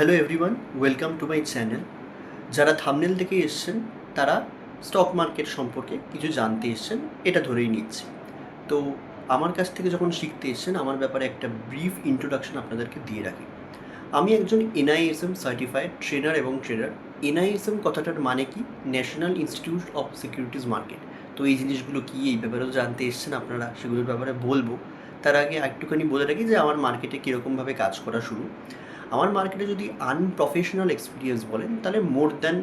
Hello everyone welcome to my channel যারা thumbnail থেকে এসছেন, তারা স্টক মার্কেট সম্পর্কে কিছু জানতে এসছেন, এটা ধরেই নিচ্ছি। তো আমার কাছ থেকে যখন শিখতে এসছেন, আমার ব্যাপারে একটা ব্রিফ ইন্ট্রোডাকশন আপনাদেরকে দিয়ে রাখি। আমি একজন এনআইএসএম সার্টিফাইড ট্রেনার এবং ট্রেডার এনআইএসএম কথাটার মানে কি? National institute of securities market তো এই জিনিসগুলো কী, এই ব্যাপারেও জানতে এসছেন আপনারা, সেগুলোর ব্যাপারে বলব। তার আগে একটুখানি বলে রাখি যে, আমার মার্কেটে কীরকমভাবে কাজ করা শুরু। আমার মার্কেটে যদি আনপ্রফেশনাল এক্সপিরিয়েন্স বলেন, তাহলে more than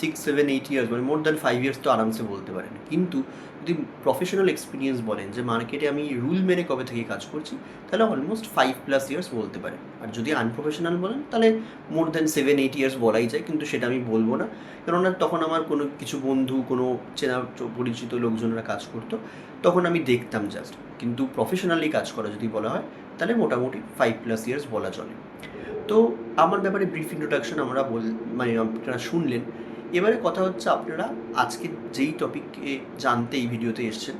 six seven eight years মানে মোর দ্যান ফাইভ ইয়ার্স তো আরামসে বলতে পারেন। কিন্তু যদি প্রফেশনাল এক্সপিরিয়েন্স বলেন যে মার্কেটে আমি রুল মেনে কবে থেকে কাজ করছি, তাহলে অলমোস্ট ফাইভ প্লাস ইয়ার্স বলতে পারেন। আর যদি আনপ্রফেশনাল বলেন, তাহলে more than seven eight years বলাই যায়, কিন্তু সেটা আমি বলব না। কেননা তখন আমার কোনো কিছু বন্ধু, কোনো চেনা পরিচিত লোকজনরা কাজ করতো, তখন আমি দেখতাম জাস্ট কিন্তু প্রফেশনালি কাজ করা যদি বলা হয়, তাহলে মোটামুটি ফাইভ প্লাস ইয়ার্স বলা চলে। তো আমার ব্যাপারে ব্রিফ ইন্ট্রোডাকশন আমরা বল মানে আপনারা শুনলেন। এবারে কথা হচ্ছে আপনারা আজকে যেই টপিককে জানতে এই ভিডিওতে এসছেন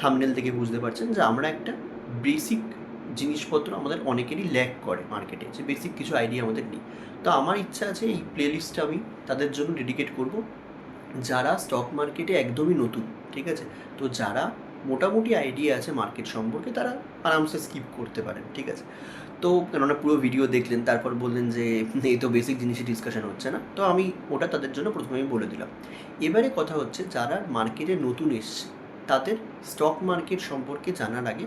থামনেল থেকে বুঝতে পারছেন যে আমরা একটা বেসিক জিনিসপত্র আমাদের অনেকেরই ল্যাক করে মার্কেটে যে বেসিক কিছু আইডিয়া আমাদের নেই। তো আমার ইচ্ছা আছে এই প্লেলিস্টটা আমি তাদের জন্য ডেডিকেট করব। যারা স্টক মার্কেটে একদমই নতুন, ঠিক আছে? তো যারা মোটামুটি আইডিয়া আছে মার্কেট সম্পর্কে তারা আরামসে স্কিপ করতে পারেন, ঠিক আছে? তো কেননা পুরো ভিডিও দেখলেন, তারপর বললেন যে এই তো বেসিক জিনিসই ডিসকাশন হচ্ছে না। তো আমি ওটা তাদের জন্য প্রথমেই বলে দিলাম। এবারে কথা হচ্ছে, যারা মার্কেটে নতুন এসছে, তাদের স্টক মার্কেট সম্পর্কে জানার আগে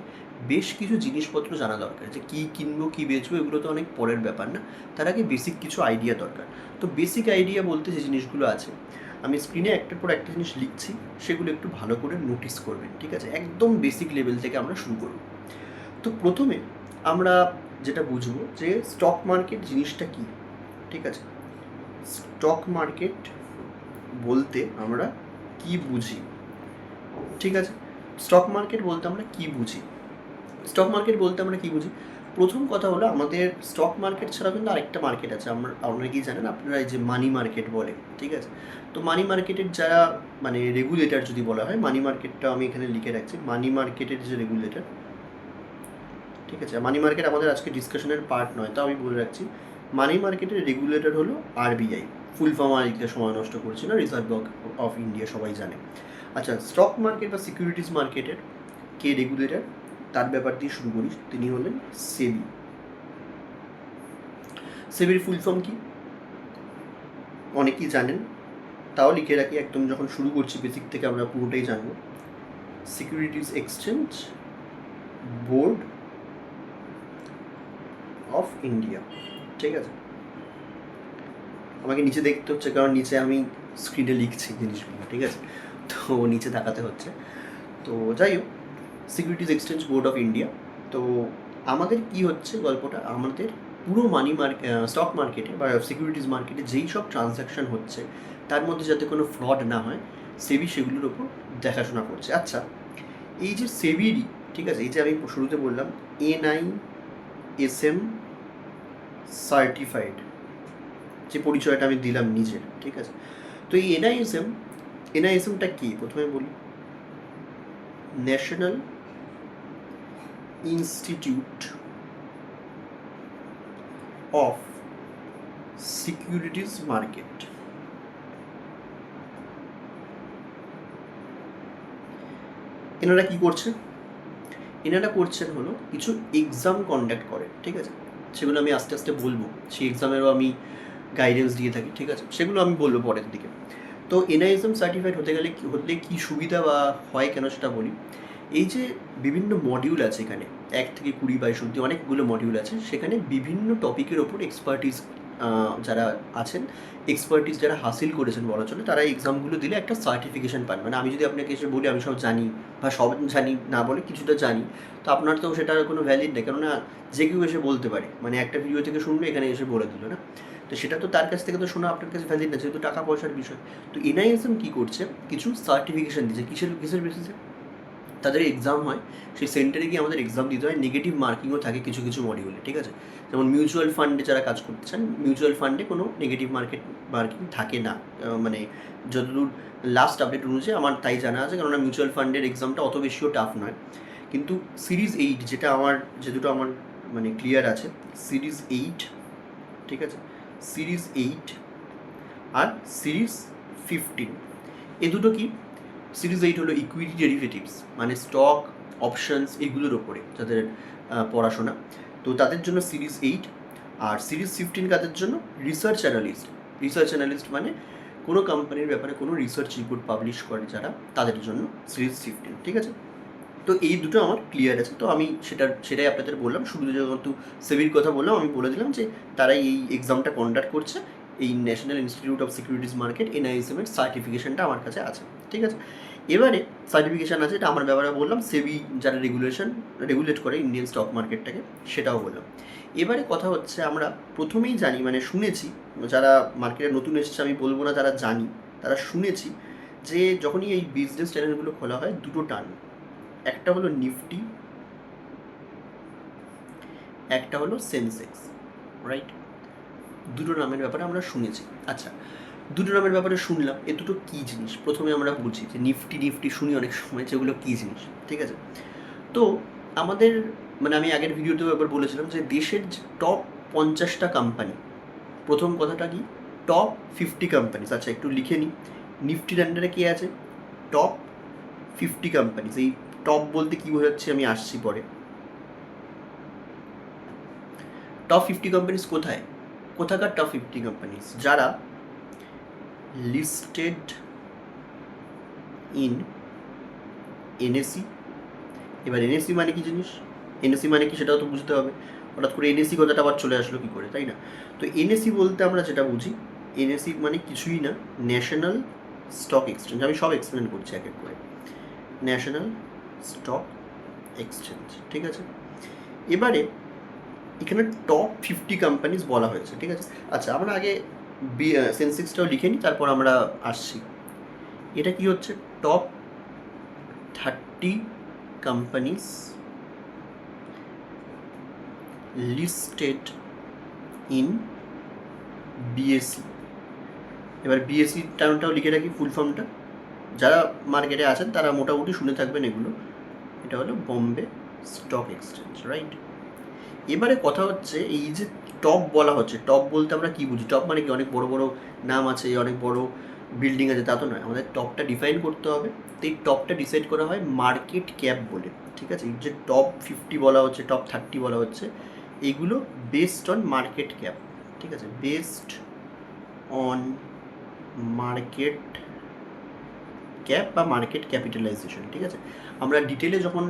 বেশ কিছু জিনিসপত্র জানা দরকার। যে কী কিনবো, কী বেচবো, এগুলো তো অনেক পরের ব্যাপার না। তার আগে বেসিক কিছু আইডিয়া দরকার। তো বেসিক আইডিয়া বলতে যে জিনিসগুলো আছে, আমি স্ক্রিনে একটার পর একটা জিনিস লিখছি, সেগুলো একটু ভালো করে নোটিস করবেন, ঠিক আছে? একদম বেসিক লেভেল থেকে আমরা শুরু করব। তো প্রথমে আমরা যেটা বুঝব যে স্টক মার্কেট জিনিসটা কি? ঠিক আছে? স্টক মার্কেট বলতে আমরা কি বুঝি? ঠিক আছে? স্টক মার্কেট বলতে আমরা কি বুঝি? স্টক মার্কেট বলতে আমরা কি বুঝি? প্রথম কথা হলো আমাদের স্টক মার্কেট ছাড়া কিন্তু আরেকটা মার্কেট আছে। আমরা, আপনারা কি জানেন? আপনারা এই যে মানি মার্কেট বলে, ঠিক আছে? তো মানি মার্কেটের যারা মানে রেগুলেটর যদি বলা হয় মানি মার্কেটটা আমি এখানে লিখে রাখছি। মানি মার্কেটের যে রেগুলেটর ঠিক আছে? মানি মার্কেট আমাদের আজকে ডিসকাশনের পার্ট নয় তো আমি বলে রাখছি। মানি মার্কেটের রেগুলেটর হলো আরবিআই ফুল ফর্ম আর লিখতে সময় নষ্ট করছি না রিজার্ভ ব্যাঙ্ক অফ ইন্ডিয়া সবাই জানে। আচ্ছা স্টক মার্কেট বা সিকিউরিটিজ মার্কেটের কে রেগুলেটর তার ব্যাপার দিয়ে শুরু করি, তিনি হলেন সেবি সেবির ফুল ফর্ম কি? অনেকেই জানেন, তাও লিখে রাখি, একদম যখন শুরু করছি বেসিক থেকে আমরা পুরোটাই জানব। Securities exchange board of India ঠিক আছে? আমাকে নিচে দেখতে হচ্ছে, কারণ নিচে আমি স্ক্রিনে লিখছি জিনিসগুলো, ঠিক আছে? তো নিচে তাকাতে হচ্ছে। তো যাই হোক securities exchange board of India তো আমাদের কি হচ্ছে গল্পটা? আমাদের পুরো মানি মার্কেট স্টক মার্কেটে বা সিকিউরিটিজ মার্কেটে যেই সব ট্রানজ্যাকশন হচ্ছে, তার মধ্যে যাতে কোনো ফ্রড না হয় সেবি সেগুলোর ওপর দেখাশোনা করছে। আচ্ছা এই যে সেবিরই ঠিক আছে? এই যে আমি শুরুতে বললাম N I S M certified, যে পরিচয়টা আমি দিলাম নিজের, ঠিক আছে? তো এই এনআইএসএম, এনআইএসএমটা কি? প্রথমে বলি। National institute of securities market. এনারা কি করছেন এনারা করছেন হলো কিছু এক্সাম কন্ডাক্ট করে ঠিক আছে? সেগুলো আমি আস্তে আস্তে বলব। সেই এক্সামেরও আমি গাইডেন্স দিয়ে থাকি, ঠিক আছে? সেগুলো আমি বলব পরের দিকে। তো এনআইএসএম সার্টিফাইড হতে গেলে হলে কী সুবিধা বা হয় কেন সেটা বলি? এই যে বিভিন্ন মডিউল আছে এখানে, এক থেকে কুড়ি বাইশ অব্দি অনেকগুলো মডিউল আছে, সেখানে বিভিন্ন টপিকের ওপর এক্সপার্টিস যারা আছেন এক্সপার্টিস যারা হাসিল করেছেন বলা চলে তারা এক্সামগুলো দিলে একটা সার্টিফিকেশন পান। মানে আমি যদি আপনাকে এসে বলি, আমি সব জানি বা সব জানি, না বলে কিছুটা জানি, তো আপনার তো সেটার কোনো ভ্যালিড নেই। কেননা যে কেউ এসে বলতে পারে। মানে একটা ভিডিও থেকে শুনবে এখানে এসে বলে দিল, না? তো সেটা তো তার কাছ থেকে তো শোনা আপনার কাছে ভ্যালিড না, যেহেতু টাকা পয়সার বিষয়। তো এনআইএসএম কী করছে? কিছু সার্টিফিকেশন দিচ্ছে। কিসের কিসের বেসিসে তাদের এক্সাম হয়, সেই সেন্টারে গিয়ে আমাদের এক্সাম দিতে হয়। নেগেটিভ মার্কিংও থাকে কিছু কিছু মডিউলে ঠিক আছে? যেমন মিউচুয়াল ফান্ডে যারা কাজ করতে চান মিউচুয়াল ফান্ডে কোনো নেগেটিভ মার্কেট মার্কিং থাকে না। মানে যতদূর লাস্ট আপডেট অনুযায়ী আমার তাই জানা আছে, কেননা মিউচুয়াল ফান্ডের এক্সামটা অত বেশিও টাফ নয়। কিন্তু সিরিজ এইট যেটা আমার, যে দুটো আমার মানে ক্লিয়ার আছে সিরিজ এইট ঠিক আছে? সিরিজ এইট আর সিরিজ ফিফটিন এ দুটো কি? সিরিজ এইট হলো ইকুইটি ডেরিভেটিভস মানে স্টক অপশনস এগুলোর ওপরে, যাদের পড়াশোনা। তো তাদের জন্য সিরিজ এইট আর সিরিজ ফিফটিন কাদের জন্য? রিসার্চ অ্যানালিস্ট রিসার্চ অ্যানালিস্ট মানে কোনো কোম্পানির ব্যাপারে কোনো রিসার্চ রিপোর্ট পাবলিশ করে যারা, তাদের জন্য সিরিজ ফিফটিন ঠিক আছে? তো এই দুটো আমার ক্লিয়ার আছে। তো আমি সেটা, সেটাই আপনাদের বললাম। শুধু যেহেতু সেভির কথা বললাম, আমি বলে দিলাম যে তারাই এই এক্সামটা কন্ডাক্ট করছে। এই national institute of securities market NISM এর সার্টিফিকেশনটা আমার কাছে আছে। ঠিক আছে? এবারে সার্টিফিকেশন আছে, এটা আমার ব্যাপারে বললাম সেবি যারা রেগুলেশন রেগুলেট করে ইন্ডিয়ান স্টক মার্কেটটাকে সেটাও বললাম। এবারে কথা হচ্ছে আমরা প্রথমেই জানি মানে শুনেছি, যারা মার্কেটে নতুন এসেছে, আমি বলব না যারা জানি, তারা শুনেছি যে যখনই এই বিজনেস চ্যানেলগুলো খোলা হয়, দুটো টার্ন একটা হলো নিফটি একটা হলো সেন্সেক্স রাইট দুটো নামের ব্যাপারে আমরা শুনেছি। আচ্ছা দুটো নামের ব্যাপারে শুনলাম। এ দুটো কী জিনিস? প্রথমে আমরা বুঝি যে নিফটি নিফটি শুনি অনেক সময় যেগুলো কী জিনিস, ঠিক আছে? তো আমাদের মানে আমি আগের ভিডিওতেও একবার বলেছিলাম যে দেশের টপ পঞ্চাশটা কোম্পানি প্রথম কথাটা কি? টপ ফিফটি কোম্পানিজ আচ্ছা একটু লিখে নিই। নিফটির আন্ডারে কি আছে? টপ ফিফটি কোম্পানিজ এই টপ বলতে কী বোঝাচ্ছে আমি আসছি পরে। টপ ফিফটি কোম্পানিজ কোথায়? কোথাকার টপ ফিফটি কোম্পানিজ যারা লিস্টেড ইন এনএসি। এবার এনএসি মানে কি জিনিস? এনএসি মানে কি সেটাও তো বুঝতে হবে। হঠাৎ করে এনএসি কথাটা আবার চলে আসলো কি করে, তাই না? তো এনএসি বলতে আমরা যেটা বুঝি, এনএসি মানে কিছুই না, ন্যাশনাল স্টক এক্সচেঞ্জ। আমি সব এক্সপ্লেন করছি এক এক করে। ন্যাশনাল স্টক এক্সচেঞ্জ, ঠিক আছে? এবারে এখানে টপ ফিফটি কোম্পানিজ বলা হয়েছে, ঠিক আছে? আচ্ছা আমরা আগে বি সেন্সেক্সটাও লিখে নিই, তারপর আমরা আসছি। এটা কি হচ্ছে? Top thirty companies listed in BSE এবার বিএসসি টার্মটাও লিখে রাখি ফুল ফর্মটা যারা মার্কেটে আছেন, তারা মোটামুটি শুনে থাকবেন এগুলো। এটা হলো বম্বে স্টক এক্সচেঞ্জ রাইট এবারে কথা হচ্ছে, এই যে টপ বলা হচ্ছে। টপ বলতে আমরা কি বুঝি? টপ মানে কি? অনেক বড় বড় নাম আছে, অনেক বড় বিল্ডিং আছে, তা তো নয়। আমাদের টপটা ডিফাইন করতে হবে। তো এই টপটা ডিসাইড করা হয় মার্কেট ক্যাপ বলে, ঠিক আছে? যে টপ ফিফটি বলা হচ্ছে টপ থার্টি বলা হচ্ছে, এগুলো বেসড অন মার্কেট ক্যাপ ঠিক আছে? বেসড অন মার্কেট ক্যাপ বা মার্কেট ক্যাপিটালাইজেশন ঠিক আছে? আমরা ডিটেলে যখন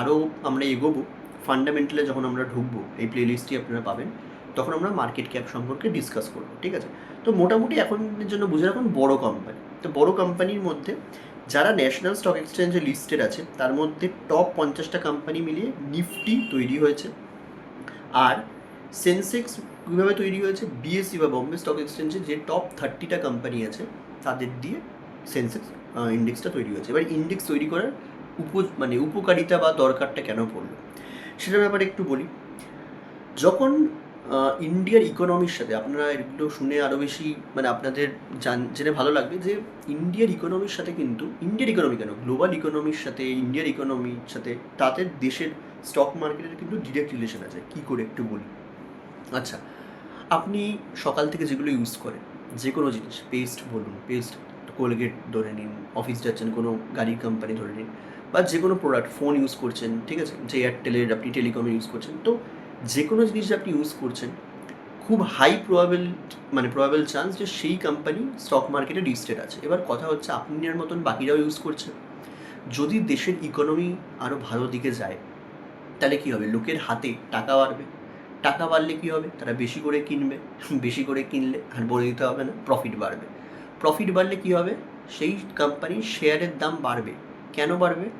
আরও আমরা এগোবো ফান্ডামেন্টালে যখন আমরা ঢুকবো, এই প্লেলিস্টটি আপনারা পাবেন। তখন আমরা মার্কেট ক্যাপ সম্পর্কে ডিসকাস করব, ঠিক আছে? তো মোটামুটি এখনের জন্য বুঝে রাখুন বড় কোম্পানি তো বড় কোম্পানির মধ্যে যারা ন্যাশনাল স্টক এক্সচেঞ্জে লিস্টেড আছে, তার মধ্যে টপ পঞ্চাশটা কোম্পানি মিলিয়ে নিফটি তৈরি হয়েছে। আর সেন্সেক্স কীভাবে তৈরি হয়েছে? বিএসসি বা বম্বে স্টক এক্সচেঞ্জে যে টপ থার্টিটা কোম্পানি আছে, তাদের দিয়ে সেন্সেক্স ইন্ডেক্সটা তৈরি হয়েছে। এবার ইন্ডেক্স তৈরি করার উপ মানে উপকারিতা বা দরকারটা কেন পড়ল? সেটার ব্যাপারে একটু বলি। যখন ইন্ডিয়ার ইকোনমির সাথে আপনারা এগুলো শুনে আরও বেশি মানে আপনাদের জান, জেনে ভালো লাগবে যে ইন্ডিয়ার ইকোনমির সাথে কিন্তু ইন্ডিয়ার ইকোনমি কেন? গ্লোবাল ইকোনমির সাথে ইন্ডিয়ার ইকোনমির সাথে, তাদের দেশের স্টক মার্কেটের কিন্তু ডিরেক্ট রিলেশন আছে। কী করে একটু বলি আচ্ছা আপনি সকাল থেকে যেগুলো ইউজ করেন যে কোনো জিনিস পেস্ট বলুন পেস্ট কোলগেট ধরে নিন অফিস যাচ্ছেন, কোনো গাড়ির কোম্পানি ধরে নিন, বা যে কোনো প্রোডাক্ট ফোন ইউজ করছেন, ঠিক আছে? যে এয়ারটেলের আপনি টেলিকমে ইউজ করছেন, তো যে কোনো জিনিস আপনি ইউজ করছেন, খুব হাই প্রবাবেল মানে প্রবাবেল চান্স যে সেই কোম্পানি স্টক মার্কেটে লিস্টেড আছে। এবার কথা হচ্ছে আপনার মতন বাকিরাও ইউজ করছে। যদি দেশের ইকোনমি আরও ভালো দিকে যায়, তাহলে কী হবে? লোকের হাতে টাকা বাড়বে। টাকা বাড়লে কী হবে? তারা বেশি করে কিনবে। বেশি করে কিনলে আর বলে দিতে হবে না প্রফিট বাড়বে। প্রফিট বাড়লে কী হবে? সেই কোম্পানির শেয়ারের দাম বাড়বে। কেন বাড়বে?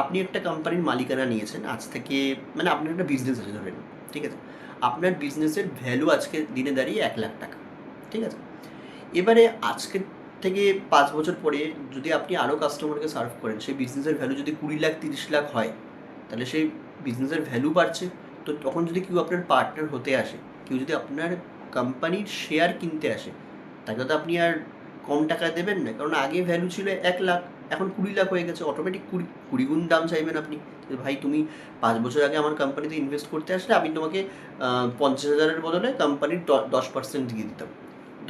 আপনি একটা কোম্পানির মালিকানা নিয়েছেন, আজ থেকে মানে আপনার একটা বিজনেস আছে ধরেন, ঠিক আছে? আপনার বিজনেসের ভ্যালু আজকে দিনে দাঁড়িয়ে এক লাখ টাকা, ঠিক আছে? এবারে আজকে থেকে পাঁচ বছর পরে যদি আপনি আরও কাস্টমারকে সার্ভ করেন, সেই বিজনেসের ভ্যালু যদি কুড়ি লাখ, তিরিশ লাখ হয়, তাহলে সেই বিজনেসের ভ্যালু বাড়ছে। তো তখন যদি কেউ আপনার পার্টনার হতে আসে, কেউ যদি আপনার কোম্পানির শেয়ার কিনতে আসে তাকে তো আপনি আর কম টাকা দেবেন না, কারণ আগে ভ্যালু ছিল এক লাখ, এখন কুড়ি লাখ হয়ে গেছে অটোমেটিক কুড়ি কুড়ি গুণ দাম চাইবেন আপনি। ভাই, তুমি পাঁচ বছর আগে আমার কোম্পানিতে ইনভেস্ট করতে আসলে আমি তোমাকে পঞ্চাশ হাজারের বদলে কোম্পানির দশ পার্সেন্ট দিয়ে দিতাম।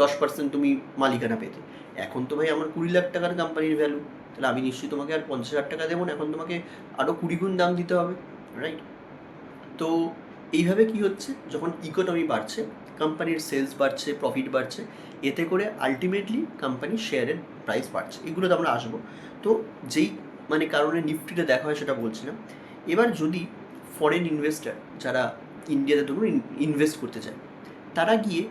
দশ পার্সেন্ট তুমি মালিকানা পেতে। এখন তো ভাই আমার কুড়ি লাখ টাকার কোম্পানির ভ্যালু তাহলে আমি নিশ্চয়ই তোমাকে আর পঞ্চাশ হাজার টাকা দেবো না, এখন তোমাকে আরও কুড়ি গুণ দাম দিতে হবে রাইট তো এইভাবে কি হচ্ছে? যখন ইকোনমি বাড়ছে কোম্পানির সেলস বাড়ছে প্রফিট বাড়ছে, এতে করে আলটিমেটলি কোম্পানির শেয়ারের প্রাইস বাড়ছে। এগুলো তো আমরা আসব। তো যেই মানে কারণে নিফটিটা দেখা হয় সেটা বলছিলাম। এবার যদি ফরেন ইনভেস্টার যারা ইন্ডিয়াতে ধরুন ইনভেস্ট করতে চায়, তারা গিয়ে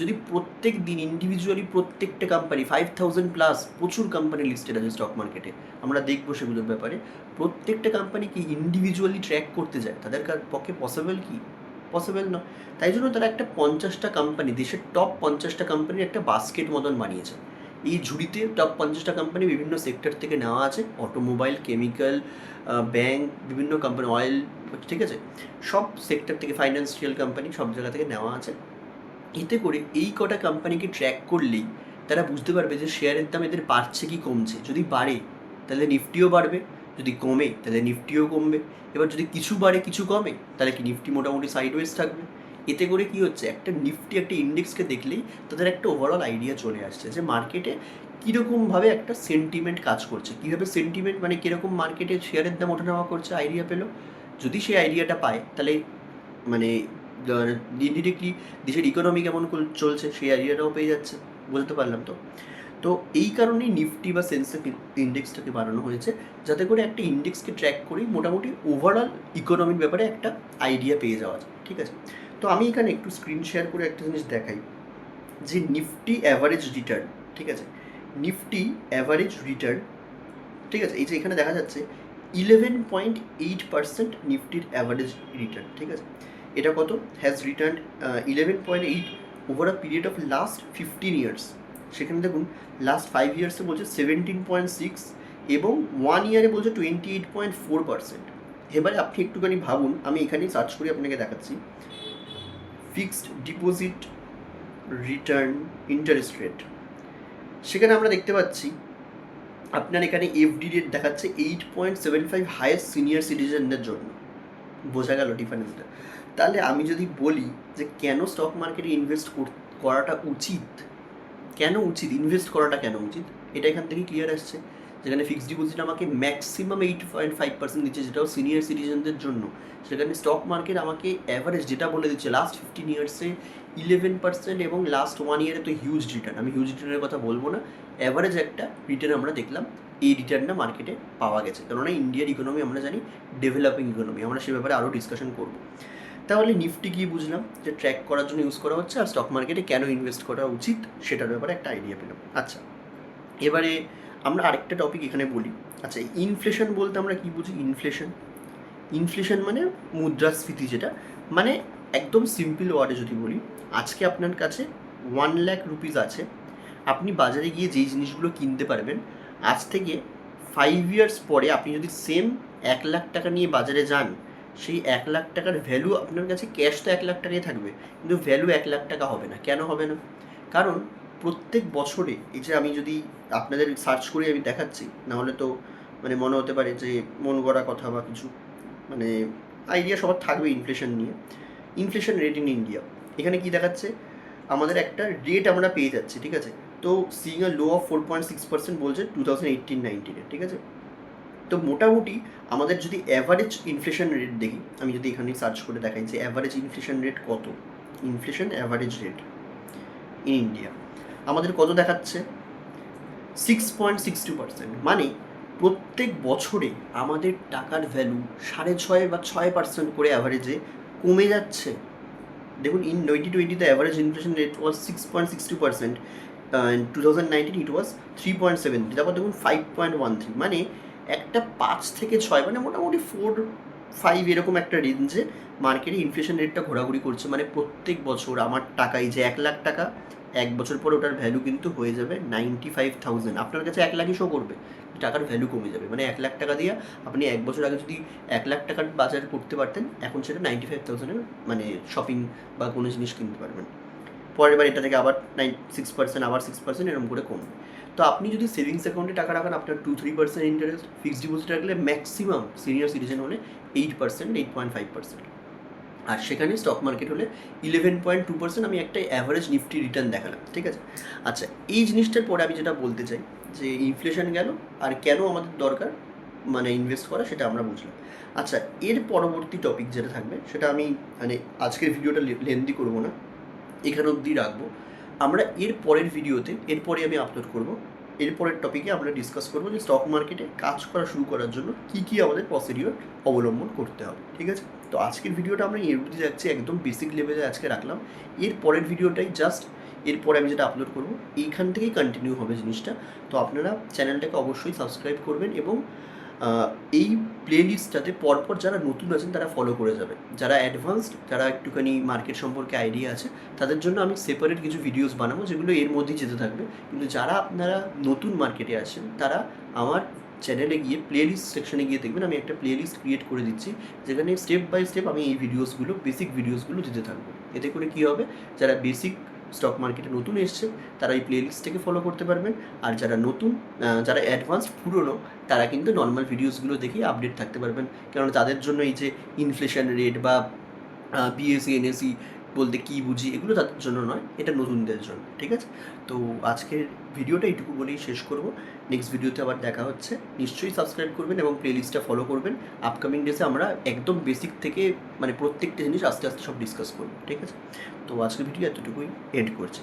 যদি প্রত্যেক দিন ইন্ডিভিজুয়ালি প্রত্যেকটা কোম্পানি ফাইভ থাউজেন্ড প্লাস প্রচুর কোম্পানি লিস্টেড আছে স্টক মার্কেটে আমরা দেখব সেগুলোর ব্যাপারে। প্রত্যেকটা কোম্পানি কি ইন্ডিভিজুয়ালি ট্র্যাক করতে যায়? তাদের পক্ষে পসিবল কি? পসিবল নয় তাই জন্য তারা একটা পঞ্চাশটা কোম্পানি দেশের টপ পঞ্চাশটা কোম্পানির একটা বাস্কেট মতন বানিয়েছে। এই ঝুড়িতে টপ পঞ্চাশটা কোম্পানি বিভিন্ন সেক্টর থেকে নেওয়া আছে। অটোমোবাইল কেমিক্যাল ব্যাংক বিভিন্ন কোম্পানি অয়েল ঠিক আছে? সব সেক্টর থেকে ফাইন্যান্সিয়াল কোম্পানি সব জায়গা থেকে নেওয়া আছে। এতে করে এই কটা কোম্পানিকে ট্র্যাক করলেই তারা বুঝতে পারবে যে শেয়ারের দাম এদের বাড়ছে কি কমছে। যদি বাড়ে, তাহলে নিফটিও বাড়বে। যদি কমে, তাহলে নিফটিও কমবে। এবার যদি কিছু বাড়ে, কিছু কমে, তাহলে কি নিফটি মোটামুটি সাইডওয়েজ থাকবে? এতে করে কি হচ্ছে, একটা নিফটি একটা ইন্ডেক্সকে দেখলেই তাদের একটা ওভারঅল আইডিয়া চলে আসছে যে মার্কেটে কীরকমভাবে একটা সেন্টিমেন্ট কাজ করছে। কীভাবে সেন্টিমেন্ট মানে কীরকম মার্কেটে শেয়ারের দাম ওঠানামা করছে আইডিয়া পেল? যদি সেই আইডিয়াটা পায়, তাহলে মানে ইনডিরেক্টলি দেশের ইকোনমি কেমন চলছে, সেই আইডিয়াটাও পেয়ে যাচ্ছে। বলতে পারলাম তো? তো এই কারণেই নিফটি বা সেন্সেক্স ইন্ডেক্সটাকে বানানো হয়েছে, যাতে করে একটা ইন্ডেক্সকে ট্র্যাক করেই মোটামুটি ওভারঅল ইকোনমির ব্যাপারে একটা আইডিয়া পেয়ে যাওয়া যায়, ঠিক আছে? তো আমি এখানে একটু স্ক্রিন শেয়ার করে একটা জিনিস দেখাই, যে নিফটি অ্যাভারেজ রিটার্ন ঠিক আছে? নিফটি অ্যাভারেজ রিটার্ন ঠিক আছে? এই যে এখানে দেখা যাচ্ছে ইলেভেন পয়েন্ট এইট পার্সেন্ট নিফটির অ্যাভারেজ রিটার্ন ঠিক আছে? এটা কত? Has return eleven point eight over a period of last fifteen years সেখানে দেখুন লাস্ট ফাইভ ইয়ার্সে বলছে সেভেন্টিন পয়েন্ট সিক্স এবং ওয়ান ইয়ারে বলছে twenty eight point four percent এবারে আপনি একটুখানি ভাবুন, আমি এখানেই সার্চ করে, আপনাকে দেখাচ্ছি। Fixed deposit return interest rate সেখানে আমরা দেখতে পাচ্ছি, আপনার এখানে এফডি রেট দেখাচ্ছে eight point seven five highest senior সিটিজেনদের জন্য। বোঝা গেল ডিফারেন্সটা তাহলে আমি যদি বলি যে কেন স্টক মার্কেটে ইনভেস্ট করাটা উচিত কেন উচিত? ইনভেস্ট করাটা কেন উচিত? এটা এখান থেকে ক্লিয়ার আসছে। যেখানে ফিক্সড ডিপোজিট আমাকে maximum eight point five percent দিচ্ছে যেটাও সিনিয়র সিটিজেনদের জন্য। সেখানে স্টক মার্কেট আমাকে অ্যাভারেজ যেটা বলে দিচ্ছে লাস্ট ফিফটিন ইয়ার্সে ইলেভেন পার্সেন্ট এবং লাস্ট ওয়ান ইয়ারে তো হিউজ রিটার্ন আমি হিউজ রিটার্নের কথা বলব না। অ্যাভারেজ একটা রিটার্ন আমরা দেখলাম, এই রিটার্নটা মার্কেটে পাওয়া গেছে। কেননা ইন্ডিয়ার ইকোনমি আমরা জানি ডেভেলপিং ইকোনমি আমরা সে ব্যাপারে আরও ডিসকাশন করব। তাহলে নিফটি কি বুঝলাম? যে ট্র্যাক করার জন্য ইউজ করা হচ্ছে আর স্টক মার্কেটে কেন ইনভেস্ট করা উচিত সেটার ব্যাপারে একটা আইডিয়া পেলাম। আচ্ছা এবারে আমরা আরেকটা টপিক এখানে বলি। আচ্ছা ইনফ্লেশন বলতে আমরা কি বুঝি? ইনফ্লেশন ইনফ্লেশন মানে মুদ্রাস্ফীতি যেটা। মানে একদম সিম্পল ওয়ার্ডে যদি বলি, আজকে আপনার কাছে ওয়ান ল্যাক রুপিস আছে। আপনি বাজারে গিয়ে যেই জিনিসগুলো কিনতে পারবেন, আজ থেকে ফাইভ ইয়ার্স পরে আপনি যদি সেম এক লাখ টাকা নিয়ে বাজারে যান সেই এক লাখ টাকার ভ্যালু আপনার কাছে ক্যাশ তো এক লাখ টাকাই থাকবে, কিন্তু ভ্যালু এক লাখ টাকা হবে না। কেন হবে না? কারণ প্রত্যেক বছরে এই যে আমি যদি আপনাদের সার্চ করে, আমি দেখাচ্ছি, নাহলে তো মানে মনে হতে পারে যে মন গড়া কথা বা কিছু। মানে আইডিয়া সবার থাকবে ইনফ্লেশন নিয়ে। ইনফ্লেশন রেট ইন ইন্ডিয়া এখানে কি দেখাচ্ছে? আমাদের একটা রেট আমরা পেয়ে যাচ্ছি, ঠিক আছে? তো seeing a low of four point six percent বলছে টু থাউজেন্ড এইটিন নাইনটিনে ঠিক আছে? তো মোটামুটি আমাদের যদি অ্যাভারেজ ইনফ্লেশন রেট দেখি, আমি যদি এখানে সার্চ করে দেখাই যে অ্যাভারেজ ইনফ্লেশন রেট কত? Inflation average rate in India আমাদের কত দেখাচ্ছে? Six point six two percent মানে প্রত্যেক বছরে আমাদের টাকার ভ্যালু সাড়ে ছয় বা ছয় পার্সেন্ট করে অ্যাভারেজে কমে যাচ্ছে। দেখুন in twenty twenty the average inflation rate was six point six two percent two thousand nineteen it was three point seven তারপর দেখুন ফাইভ পয়েন্ট ওয়ান থ্রি মানে একটা পাঁচ থেকে ছয় মানে মোটামুটি ফোর ফাইভ এরকম একটা রেঞ্জে মার্কেটে ইনফ্লেশন রেটটা ঘোরাঘুরি করছে। মানে প্রত্যেক বছর আমার টাকায় যে এক লাখ টাকা, এক বছর পর ওটার ভ্যালু কিন্তু হয়ে যাবে নাইনটি ফাইভ থাউজেন্ড আপনার কাছে এক লাখই শো করবে, টাকার ভ্যালু কমে যাবে। মানে এক লাখ টাকা দিয়ে আপনি এক বছর আগে যদি এক লাখ টাকার বাজার করতে পারতেন, এখন সেটা নাইনটি ফাইভ থাউজেন্ডের মানে শপিং বা কোনো জিনিস কিনতে পারবেন। পরের বার এটা থেকে আবার নাইন সিক্স পার্সেন্ট আবার সিক্স পার্সেন্ট এরকম করে কমবে। তো আপনি যদি সেভিংস অ্যাকাউন্টে টাকা রাখান, আপনার two three percent interest fixed deposit রাখলে ম্যাক্সিমাম সিনিয়র সিটিজেন হলে eight percent eight point five percent আর সেখানে স্টক মার্কেট হলে ইলেভেন পয়েন্ট টু পার্সেন্ট আমি একটা অ্যাভারেজ নিফটি রিটার্ন দেখালাম, ঠিক আছে? আচ্ছা এই জিনিসটার পরে আমি যেটা বলতে চাই, যে ইনফ্লেশন গেল আর কেন আমাদের দরকার মানে ইনভেস্ট করা সেটা আমরা বুঝলাম। আচ্ছা এর পরবর্তী টপিক যেটা থাকবে, সেটা আমি মানে আজকের ভিডিওটা লেন্দি করব না, এখানে অবধি রাখব। আমরা এর পরের ভিডিওতে এরপরে আমি আপলোড করব এরপরের টপিকে আমরা ডিসকাস করব যে স্টক মার্কেটে কাজ করা শুরু করার জন্য কী কী আমাদের প্রসিডিওর অবলম্বন করতে হবে, ঠিক আছে? তো আজকের ভিডিওটা আমরা এর অবধি যাচ্ছি, একদম বেসিক লেভেলে আজকে রাখলাম। এর পরের ভিডিওটাই জাস্ট এরপরে আমি যেটা আপলোড করব, এইখান থেকেই কন্টিনিউ হবে জিনিসটা। তো আপনারা চ্যানেলটাকে অবশ্যই সাবস্ক্রাইব করবেন এবং এই প্লে লিস্টটাতে পরপর যারা নতুন আছেন, তারা ফলো করে যাবে যারা অ্যাডভান্সড যারা একটুখানি মার্কেট সম্পর্কে আইডিয়া আছে, তাদের জন্য আমি সেপারেট কিছু ভিডিওস বানাবো, যেগুলো এর মধ্যেই যেতে থাকবে। কিন্তু যারা আপনারা নতুন মার্কেটে আছেন, তারা আমার চ্যানেলে গিয়ে প্লে লিস্ট সেকশনে গিয়ে দেখবেন, আমি একটা প্লে লিস্ট ক্রিয়েট করে দিচ্ছি, যেখানে স্টেপ বাই স্টেপ আমি এই ভিডিওসগুলো বেসিক ভিডিওসগুলো দিতে থাকব। এতে করে কী হবে? যারা বেসিক স্টক মার্কেটে নতুন এসছে, তারা এই প্লেলিস্টটাকে ফলো করতে পারবেন। আর যারা নতুন যারা অ্যাডভান্স পুরনো, তারা কিন্তু নর্মাল ভিডিওসগুলো দেখেই আপডেট থাকতে পারবেন। কেননা তাদের জন্য এই যে ইনফ্লেশন রেট বা বিএসসি এনএসি বলতে কী বুঝি, এগুলো তাদের জন্য নয়, এটা নতুনদের জন্য, ঠিক আছে? তো আজকের ভিডিওটা এইটুকু বলেই শেষ করব। নেক্সট ভিডিওতে আবার দেখা হচ্ছে। নিশ্চয়ই সাবস্ক্রাইব করবেন এবং প্লে লিস্টটা ফলো করবেন। আপকামিং ডেসে আমরা একদম বেসিক থেকে মানে প্রত্যেকটা জিনিস আস্তে আস্তে সব ডিসকাস করব, ঠিক আছে? তো আজকের ভিডিও এতটুকুই এন্ড করছি।